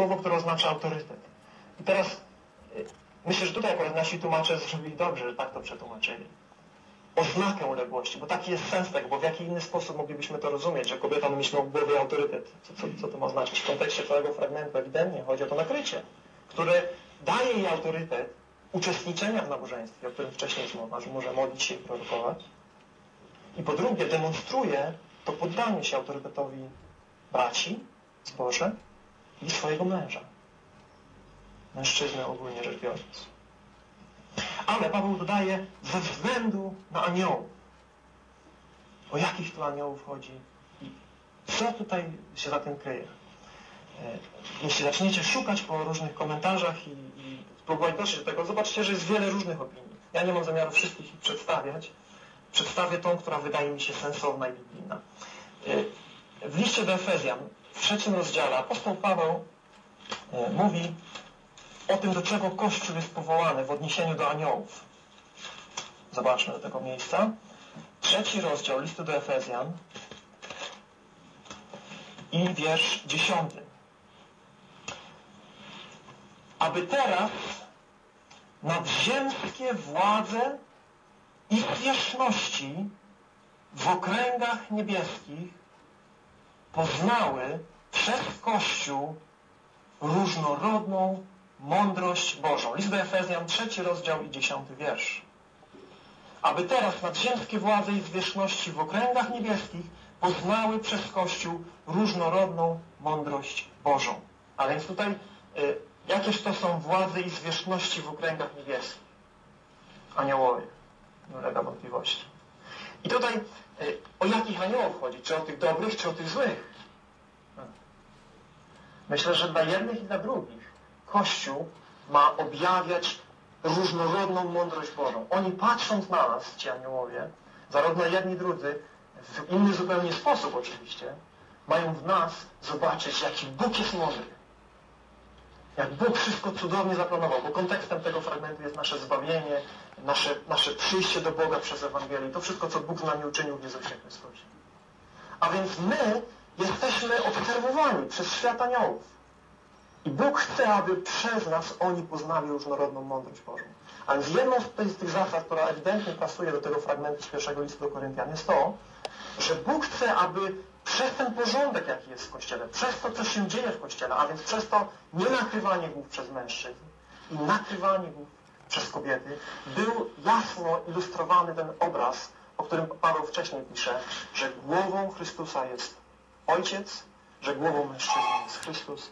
słowo, które oznacza autorytet. I teraz y, myślę, że tutaj akurat nasi tłumacze zrobili dobrze, że tak to przetłumaczyli. Oznakę uległości, bo taki jest sens tego, bo w jaki inny sposób moglibyśmy to rozumieć, że kobieta ma mieć na głowie autorytet. Co, co, co to ma znaczyć? W kontekście całego fragmentu ewidentnie chodzi o to nakrycie, które daje jej autorytet uczestniczenia w nabożeństwie, o którym wcześniej jest mowa, że może modlić się i prorokować. I po drugie demonstruje to poddanie się autorytetowi braci, zboże i swojego męża. Mężczyznę ogólnie rzecz biorąc. Ale Paweł dodaje ze względu na aniołów. O jakich tu aniołów chodzi i co tutaj się za tym kryje. E, Jeśli zaczniecie szukać po różnych komentarzach i, i spróbować dotrzeć do tego, zobaczcie, że jest wiele różnych opinii. Ja nie mam zamiaru wszystkich ich przedstawiać. Przedstawię tą, która wydaje mi się sensowna i biblijna. E, W liście do Efezjan, w trzecim rozdziale, apostoł Paweł e, mówi o tym, do czego Kościół jest powołany w odniesieniu do aniołów. Zobaczmy do tego miejsca. Trzeci rozdział listu do Efezjan i wiersz dziesiąty. Aby teraz nadziemskie władze i zwierzchności w okręgach niebieskich poznały przez Kościół różnorodną mądrość Bożą. List do Efezjan, trzeci rozdział i dziesiąty wiersz. Aby teraz nadziemskie władze i zwierzchności w okręgach niebieskich poznały przez Kościół różnorodną mądrość Bożą. A więc tutaj, y, jakież to są władze i zwierzchności w okręgach niebieskich? Aniołowie. Nie ulega wątpliwości. I tutaj, y, o jakich aniołów chodzi? Czy o tych dobrych, czy o tych złych? Myślę, że dla jednych i dla drugich Kościół ma objawiać różnorodną mądrość Bożą. Oni patrząc na nas, ci aniołowie, zarówno jedni drudzy, w inny zupełnie sposób oczywiście, mają w nas zobaczyć, jaki Bóg jest mądry. Jak Bóg wszystko cudownie zaplanował, bo kontekstem tego fragmentu jest nasze zbawienie, nasze, nasze przyjście do Boga przez Ewangelię, to wszystko, co Bóg z nami uczynił w Jezusie Chrystusie. A więc my jesteśmy obserwowani przez świat aniołów. I Bóg chce, aby przez nas oni poznali różnorodną mądrość Bożą. A więc jedną z tych, zasad, która ewidentnie pasuje do tego fragmentu z pierwszego listu do Koryntian jest to, że Bóg chce, aby przez ten porządek, jaki jest w Kościele, przez to, co się dzieje w Kościele, a więc przez to nie nakrywanie głów przez mężczyzn i nakrywanie głów przez kobiety, był jasno ilustrowany ten obraz, o którym Paweł wcześniej pisze, że głową Chrystusa jest Ojciec, że głową mężczyzny jest Chrystus,